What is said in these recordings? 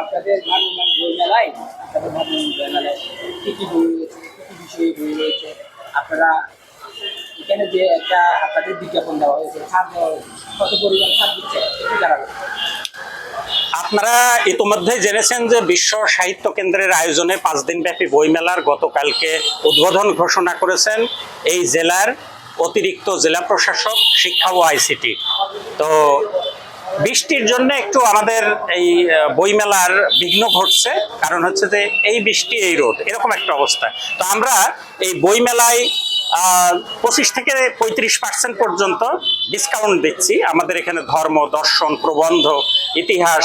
আপনাদের বই মেলায় আপনাদের মেলায় কী কী বই রয়েছে, কী কী বিষয়ে বই রয়েছে, আপনারা এখানে যে একটা আপনাদের বিজ্ঞাপন দেওয়া হয়েছে, ছাড় দেওয়া হয়েছে, কত পরিমাণ ছাড় দিচ্ছে জানাবেন। আপনারা ইতিমধ্যে জেনেছেন যে বিশ্ব সাহিত্য কেন্দ্রের আয়োজনে পাঁচ দিনব্যাপী বইমেলার গতকালকে উদ্বোধন ঘোষণা করেছেন এই জেলার অতিরিক্ত জেলা প্রশাসক, শিক্ষা ও আইসিটি। তো বৃষ্টির জন্য একটু আমাদের এই বইমেলার বিঘ্ন ঘটছে। কারণ হচ্ছে যে এই বৃষ্টি, এই রোদ, এরকম একটা অবস্থা। তো আমরা এই বইমেলায় পঁচিশ থেকে পঁয়ত্রিশ পার্সেন্ট পর্যন্ত ডিসকাউন্ট দিচ্ছি। আমাদের এখানে ধর্ম, দর্শন, প্রবন্ধ, ইতিহাস,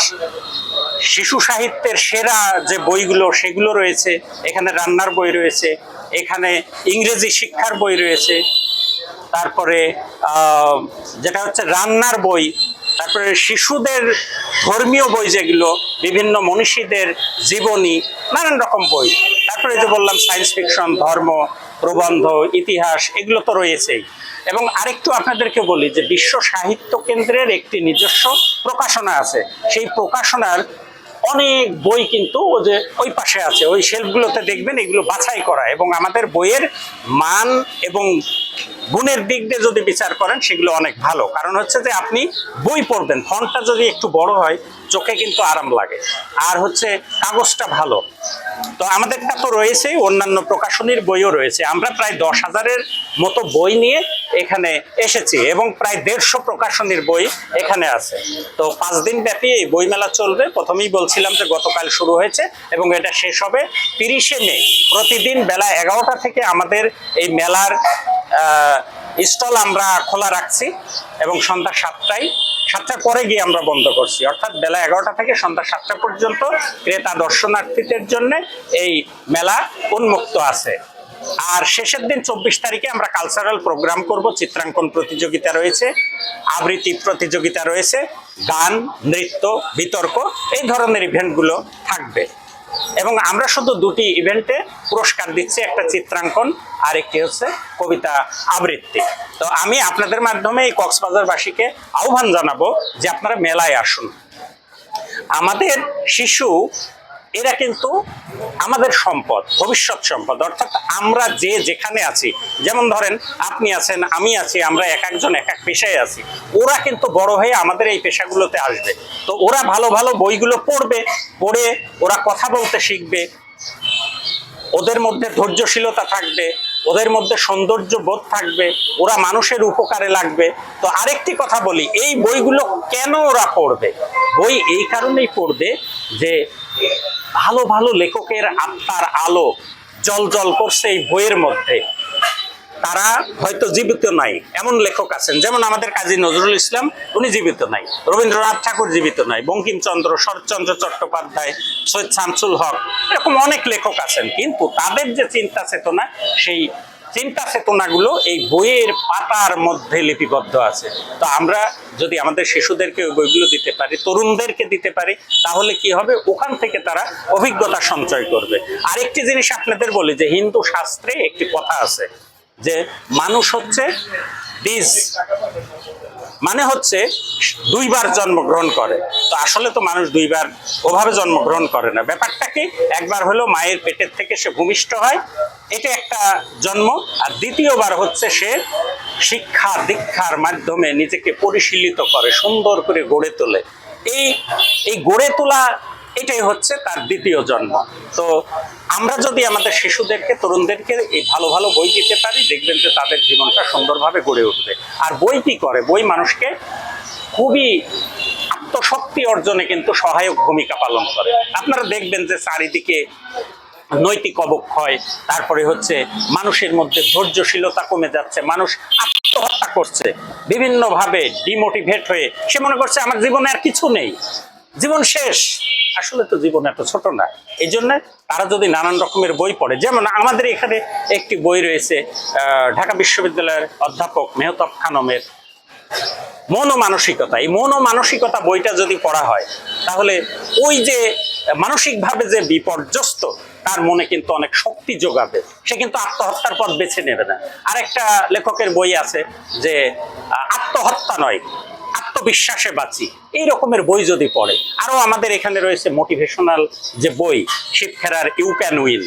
শিশু সাহিত্যের সেরা যে বইগুলো, সেগুলো রয়েছে। এখানে রান্নার বই রয়েছে, এখানে ইংরেজি শিক্ষার বই রয়েছে। তারপরে যেটা হচ্ছে রান্নার বই তারপরে শিশুদের ধর্মীয় বই যেগুলো, বিভিন্ন মনীষীদের জীবনী, নানান রকম বই। তারপরে যে বললাম সায়েন্স ফিকশন ধর্ম, প্রবন্ধ, ইতিহাস, এগুলো তো রয়েছেই। এবং আরেকটু আপনাদেরকে বলি যে বিশ্ব সাহিত্য কেন্দ্রের একটি নিজস্ব প্রকাশনা আছে। সেই প্রকাশনার অনেক বই কিন্তু ও যে ওই পাশে আছে, ওই শেলফগুলোতে দেখবেন এগুলো বাছাই করা এবং আমাদের বইয়ের মান এবং গুণের দিক দিয়ে যদি বিচার করেন, সেগুলো অনেক ভালো। কারণ হচ্ছে যে আপনি বই পড়বেন, ফন্টটা যদি একটু বড় হয়, চোখে কিন্তু আরাম লাগে। আর হচ্ছে কাগজটা ভালো। তো আমাদেরটা তো রয়েছে অন্যান্য প্রকাশনীর বইও রয়েছে। আমরা প্রায় দশ হাজারের মতো বই নিয়ে এখানে এসেছি এবং প্রায় দেড়শো প্রকাশনীর বই এখানে আছে। তো পাঁচ দিন ব্যাপী এই বইমেলা চলবে। প্রথমেই বলছিলাম যে গতকাল শুরু হয়েছে এবং এটা শেষ হবে তিরিশে মে। প্রতিদিন বেলা এগারোটা থেকে আমাদের এই মেলার স্টল আমরা খোলা রাখছি এবং সন্ধ্যা সাতটায়, সাতটার পরে গিয়ে আমরা বন্ধ করছি। অর্থাৎ বেলা এগারোটা থেকে সন্ধ্যা সাতটা পর্যন্ত ক্রেতা দর্শনার্থীদের জন্য এই মেলা উন্মুক্ত আছে। আর শেষের দিন চব্বিশ তারিখে আমরা কালচারাল প্রোগ্রাম করব। চিত্রাঙ্কন প্রতিযোগিতা রয়েছে, আবৃত্তি প্রতিযোগিতা রয়েছে, গান, নৃত্য, বিতর্ক, এই ধরনের ইভেন্টগুলো থাকবে। এবং আমরা শুধু দুটি ইভেন্টে পুরস্কার দিচ্ছি, একটা চিত্রাঙ্কন আর একটি হচ্ছে কবিতা আবৃত্তি। তো আমি আপনাদের মাধ্যমে এই কক্সবাজারবাসীকে আহ্বান জানাব যে আপনারা মেলায় আসুন। আমাদের শিশু এরা কিন্তু আমাদের সম্পদ, ভবিষ্যৎ সম্পদ। অর্থাৎ আমরা যে যেখানে আছি, যেমন ধরেন আপনি আছেন, আমি আছি, আমরা এক একজন, এক এক পেশায় আছি, ওরা কিন্তু বড় হয়ে আমাদের এই পেশাগুলোতে আসবে। তো ওরা ভালো ভালো বইগুলো পড়বে, পড়ে ওরা কথা বলতে শিখবে। ওদের মধ্যে ধৈর্যশীলতা থাকবে, ওদের মধ্যে সৌন্দর্য বোধ থাকবে, ওরা মানুষের উপকারে লাগবে। তো আরেকটি কথা বলি, এই বইগুলো কেন ওরা পড়বে? বই এই কারণেই পড়বে যে ভালো ভালো লেখকের আত্মার আলো জল জল করছে এই বইয়ের মধ্যে। তারা হয়তো জীবিত নাই, এমন লেখক আছেন। যেমন আমাদের কাজী নজরুল ইসলাম, উনি জীবিত নাই। রবীন্দ্রনাথ ঠাকুর জীবিত নাই। বঙ্কিমচন্দ্র, শরৎচন্দ্র চট্টোপাধ্যায়, সৈয়দ শামসুল হক, এরকম অনেক লেখক আছেন। কিন্তু তাদের যে চিন্তা চেতনা, সেই চিন্তা চেতনাগুলো এই বইয়ের পাতার মধ্যে লিপিবদ্ধ আছে। তো আমরা যদি আমাদের শিশুদেরকে ওই বইগুলো দিতে পারি, তরুণদেরকে দিতে পারি, তাহলে কি হবে? ওখান থেকে তারা অভিজ্ঞতা সঞ্চয় করবে। আরেকটি জিনিস আপনাদের বলি যে, হিন্দু শাস্ত্রে একটি কথা আছে যে, মানুষ হচ্ছে বীজ। মানে হচ্ছে দুইবার জন্মগ্রহণ করে। তো আসলে তো মানুষ দুইবার ওভাবে জন্মগ্রহণ করে না। ব্যাপারটা কি? একবার হলো মায়ের পেটের থেকে সে ভূমিষ্ঠ হয়, এটা একটা জন্ম। আর দ্বিতীয়বার হচ্ছে সে শিক্ষা দীক্ষার মাধ্যমে নিজেকে পরিশীলিত করে, সুন্দর করে গড়ে তোলে। এই এই গড়ে তোলা এটাই হচ্ছে তার দ্বিতীয় জন্ম। তো আমরা যদি আমাদের শিশুদেরকে, তরুণদেরকে এই ভালো ভালো বই দিতে পারি, দেখবেন যে তাদের জীবনটা সুন্দরভাবে গড়ে উঠবে। আর বই কি করে? বই মানুষকে খুবই আত্মশক্তি অর্জনে কিন্তু সহায়ক ভূমিকা পালন করে। আপনারা দেখবেন যে চারিদিকে নৈতিক অবক্ষয়, তারপরে হচ্ছে মানুষের মধ্যে ধৈর্যশীলতা কমে যাচ্ছে, মানুষ আত্মহত্যা করছে, বিভিন্নভাবে ডিমোটিভেট হয়ে, সে মনে করছে, আমার জীবনে আর কিছু নেই। জীবন শেষ। আসলে তো জীবন এত ছোট না। এই জন্য তারা যদি নানান রকমের বই পড়ে, যেমন আমাদের এখানে একটি বই রয়েছে ঢাকা বিশ্ববিদ্যালয়ের অধ্যাপক মেহতাব খানমের মন মানসিকতা এই মন মানসিকতা বইটা যদি পড়া হয়, তাহলে ওই যে মানসিকভাবে যে বিপর্যস্ত, তার মনে কিন্তু অনেক শক্তি যোগাবে। সে কিন্তু আত্মহত্যার পথ বেছে নেবে না। আরেকটা লেখকের বই আছে যে আত্মহত্যা নয় আত্মবিশ্বাসে বাঁচি। এই রকমের বই যদি পড়ে আরও আমাদের এখানে রয়েছে মোটিভেশনাল যে বই শিবখেরার ইউ ক্যান উইন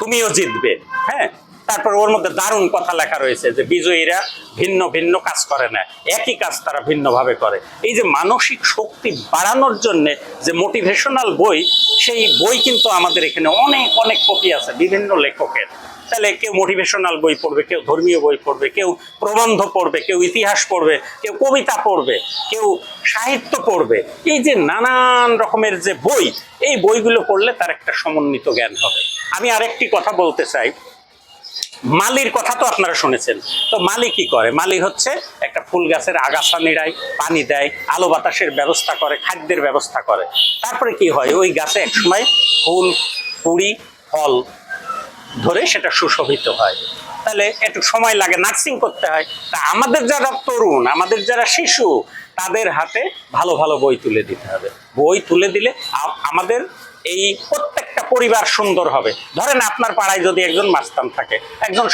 তুমিও জিতবে হ্যাঁ? তারপর ওর মধ্যে দারুণ কথা লেখা রয়েছে যে বিজয়ীরা ভিন্ন ভিন্ন কাজ করে না, একই কাজ তারা ভিন্নভাবে করে। এই যে মানসিক শক্তি বাড়ানোর জন্য যে মোটিভেশনাল বই, সেই বই কিন্তু আমাদের এখানে অনেক অনেক কপি আছে, বিভিন্ন লেখকের। তাহলে কেউ মোটিভেশনাল বই পড়বে, কেউ ধর্মীয় বই পড়বে, কেউ প্রবন্ধ পড়বে, কেউ ইতিহাস পড়বে, কেউ কবিতা পড়বে, কেউ সাহিত্য পড়বে। এই যে নানান রকমের যে বই, এই বইগুলো পড়লে তার একটা সমন্বিত জ্ঞান হবে। আমি আরেকটি কথা বলতে চাই। মালির কথা তো আপনারা শুনেছেন। তো মালি কি করে? মালি হচ্ছে একটা ফুল গাছের আগাছা নিড়ায় পানি দেয়, আলো বাতাসের ব্যবস্থা করে, খাদ্যের ব্যবস্থা করে। তারপরে কি হয়? ওই গাছে একসময় ফুল, কুড়ি, ফল ধরে সেটা সুশোভিত হয়। তাহলে একটু সময় লাগে নার্সিং করতে হয়। তা আমাদের যারা তরুণ, আমাদের যারা শিশু, তাদের হাতে ভালো ভালো বই তুলে দিতে হবে। বই তুলে দিলে আমাদের এই প্রত্যেকটা পরিবার সুন্দর হবে। ধরেন আপনার পাড়ায় যদি একজন মাস্তান থাকে, একজন